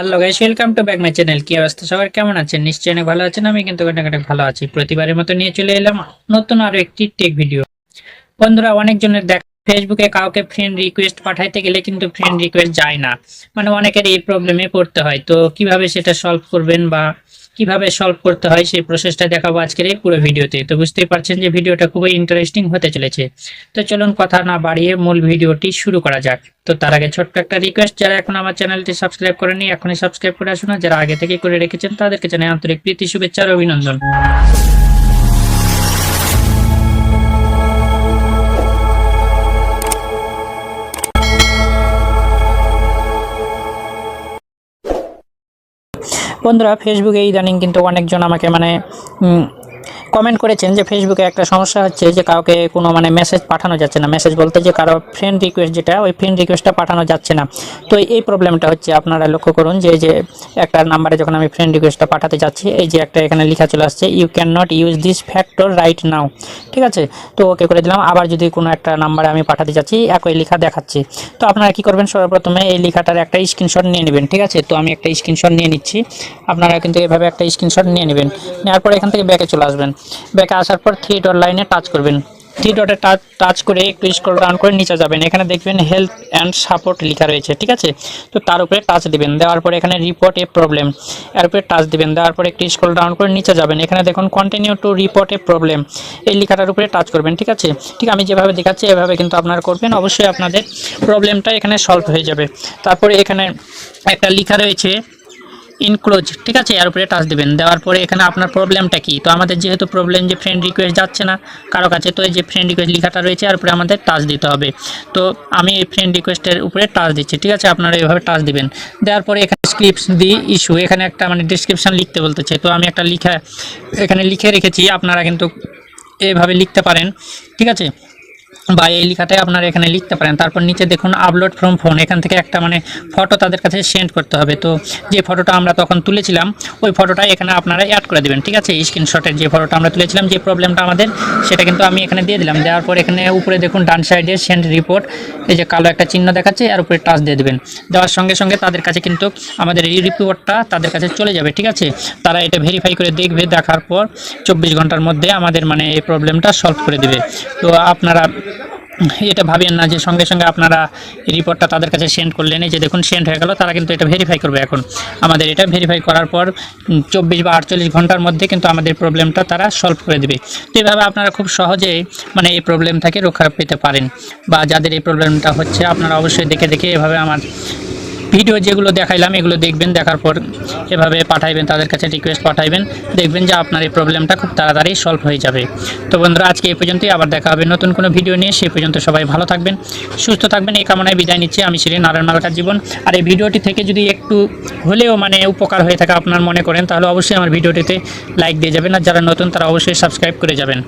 Hello guys welcome to back my channel কি অবস্থা? সবার কেমন আছেন? নিশ্চয়ই অনেক ভালো আছেন। আমি কিন্তু অনেক ভালো আছি। প্রতিবারের মতো নিয়ে চলে এলাম নতুন আরও একটি টেক ভিডিও বন্ধুরা, অনেকজনের দেখ ফেসবুকে কাউকে ফ্রেন্ড রিকোয়েস্ট পাঠাইতে গেলে কিন্তু ফ্রেন্ড রিকোয়েস্ট যায় না। মানে অনেকের এই প্রবলেমে পড়তে হয়। তো কীভাবে সেটা সলভ করবেন বা কীভাবে সলভ করতে হয় সেই প্রসেসটা দেখাবো আজকের এই পুরো ভিডিওতে। তো বুঝতেই পারছেন যে ভিডিওটা খুবই ইন্টারেস্টিং হতে চলেছে। তো চলুন কথা না বাড়িয়ে মূল ভিডিওটি শুরু করা যাক। তো তার আগে ছোট্ট একটা রিকোয়েস্ট যারা এখন আমার চ্যানেলটি সাবস্ক্রাইব করেনি এখনই সাবস্ক্রাইব করে আসুন। যারা আগে থেকে করে রেখেছেন, তাদেরকে জানাই আন্তরিক প্রীতি, শুভেচ্ছা আর অভিনন্দন। বন্ধুরা ফেসবুকে ইদানিং কিন্তু অনেকজন আমাকে মানে কমেন্ট করেছেন যে ফেসবুকে একটা সমস্যা হচ্ছে যে কাউকে কোনো মানে মেসেজ পাঠানো যাচ্ছে না। মেসেজ বলতে যে কারও ফ্রেন্ড রিকোয়েস্ট যেটা, ওই ফ্রেন্ড রিকোয়েস্টটা পাঠানো যাচ্ছে না। তো এই প্রবলেমটা হচ্ছে আপনারা লক্ষ্য করুন যে যে একটা নাম্বারে যখন আমি ফ্রেন্ড রিকোয়েস্টটা পাঠাতে যাচ্ছি, এই যে একটা এখানে লেখা চলে আসছে you can not use this factor right now ঠিক আছে? তো ওকে করে দিলাম। আবার যদি কোনো একটা নাম্বারে আমি পাঠাতে যাচ্ছি, একই লেখা দেখাচ্ছে। তো আপনারা কি করবেন? সর্বপ্রথমে এই লেখাটার একটা স্ক্রিনশট নিয়ে নেবেন। ঠিক আছে? তো আমি একটা স্ক্রিনশট নিয়ে নিচ্ছি। আপনারা কিন্তু এভাবে একটা স্ক্রিনশট নিয়ে নেবেন। নেওয়ার পর এখান থেকে ব্যাকে চলে আসবেন। ব্যাকে আসার পর থ্রি ডট লাইনে টাচ করবেন। থ্রি ডটে টাচ টাচ করে একটু স্ক্রল ডাউন করে নিচে যাবেন। এখানে দেখবেন হেলথ অ্যান্ড সাপোর্ট লেখা রয়েছে, ঠিক আছে? তো তার উপরে টাচ দিবেন। দেওয়ার পরে এখানে রিপোর্ট এ প্রবলেম এর উপরে টাচ দিবেন। দেওয়ার পরে একটু স্ক্রল ডাউন করে নিচে যাবেন। এখানে দেখুন continue to report a problem এই লেখাটার উপরে টাচ করবেন, ঠিক আছে? ঠিক আমি যেভাবে দেখাচ্ছি, এভাবে কিন্তু আপনারা করবেন। অবশ্যই আপনাদের প্রবলেমটা এখানে সলভ হয়ে যাবে। তারপরে এখানে একটা লেখা রয়েছে ইনক্লোজ ঠিক আছে? এর উপরে টাচ দিবেন। দেওয়ার পরে এখানে আপনার প্রবলেমটা কি? তো আমাদের যেহেতু প্রবলেম যে ফ্রেন্ড রিকোয়েস্ট যাচ্ছে না কারও কাছে, তো এই যে ফ্রেন্ড রিকোয়েস্ট লেখাটা রয়েছে, এর উপরে আমাদের টাচ দিতে হবে। তো আমি এই ফ্রেন্ড রিকোয়েস্টের উপরে টাচ দিচ্ছি, ঠিক আছে? আপনারা এইভাবে টাচ দিবেন। দেওয়ার পরে এখানে স্ক্রিপ্টস দি ইস্যু এখানে একটা মানে ডিসক্রিপশন লিখতে বলতেছে। তো আমি একটা লিখা, এখানে লিখে রেখেছি, আপনারা কিন্তু এভাবে লিখতে পারেন, ঠিক আছে? বা এই লেখাটাই আপনারা এখানে লিখতে পারেন। তারপর নিচে দেখুন আপলোড ফ্রম ফোন এখান থেকে একটা মানে ফটো তাদের কাছে সেন্ড করতে হবে। তো যে ফটোটা আমরা তখন তুলেছিলাম, ওই ফটোটা এখানে আপনারা অ্যাড করে দেবেন, ঠিক আছে? স্ক্রিনশটের যে ফটোটা আমরা তুলেছিলাম, যে প্রবলেমটা আমাদের, সেটা কিন্তু আমি এখানে দিয়ে দিলাম। দেওয়ার পর এখানে উপরে দেখুন, ডান সাইডে সেন্ড রিপোর্ট এই যে কালো একটা চিহ্ন দেখাচ্ছে আর উপরে টাচ দিয়ে দেবেন। দেওয়ার সঙ্গে সঙ্গে তাদের কাছে কিন্তু আমাদের এই রিপোর্টটা তাদের কাছে চলে যাবে, ঠিক আছে? তারা এটা ভেরিফাই করে দেখবে, দেখার পর চব্বিশ ঘণ্টার মধ্যে আমাদের মানে এই প্রবলেমটা সলভ করে দেবে। তো আপনারা এটা ভাবেন না যে সঙ্গে সঙ্গে আপনারা রিপোর্টটা তাদের কাছে সেন্ড করলেন। এই যে দেখুন সেন্ড হয়ে গেল, তারা কিন্তু এটা ভেরিফাই করবে এখন। আমাদের এটা ভেরিফাই করার পর চব্বিশ বা আটচল্লিশ ঘণ্টার মধ্যে কিন্তু আমাদের প্রবলেমটা তারা সলভ করে দেবে। তো এইভাবে আপনারা খুব সহজেই মানে এই প্রবলেম থেকে রক্ষা পেতে পারেন। বা যাদের এই প্রবলেমটা হচ্ছে, আপনারা অবশ্যই দেখে দেখে এভাবে আমার ভিডিও যেগুলো দেখাইলাম, এগুলো দেখবেন, দেখার পর এভাবে পাঠাইবেন, তাদের কাছে রিকোয়েস্ট পাঠাইবেন। দেখবেন যে আপনার এই প্রবলেমটা খুব তাড়াতাড়ি সলভ হয়ে যাবে। তো বন্ধুরা, আজকে এই পর্যন্তই। আবার দেখা হবে নতুন কোনো ভিডিও নিয়ে। সেই পর্যন্ত সবাই ভালো থাকবেন, সুস্থ থাকবেন। এই কামনায় বিদায় নিচ্ছি। আমি শ্রী নারায়ণ মালকার জীবন। আর এই ভিডিওটি থেকে যদি একটু হলেও মানে উপকার হয়ে থাকে আপনার মনে করেন, তাহলে অবশ্যই আমার ভিডিওটিতে লাইক দিয়ে যাবেন। আর যারা নতুন, তারা অবশ্যই সাবস্ক্রাইব করে যাবেন।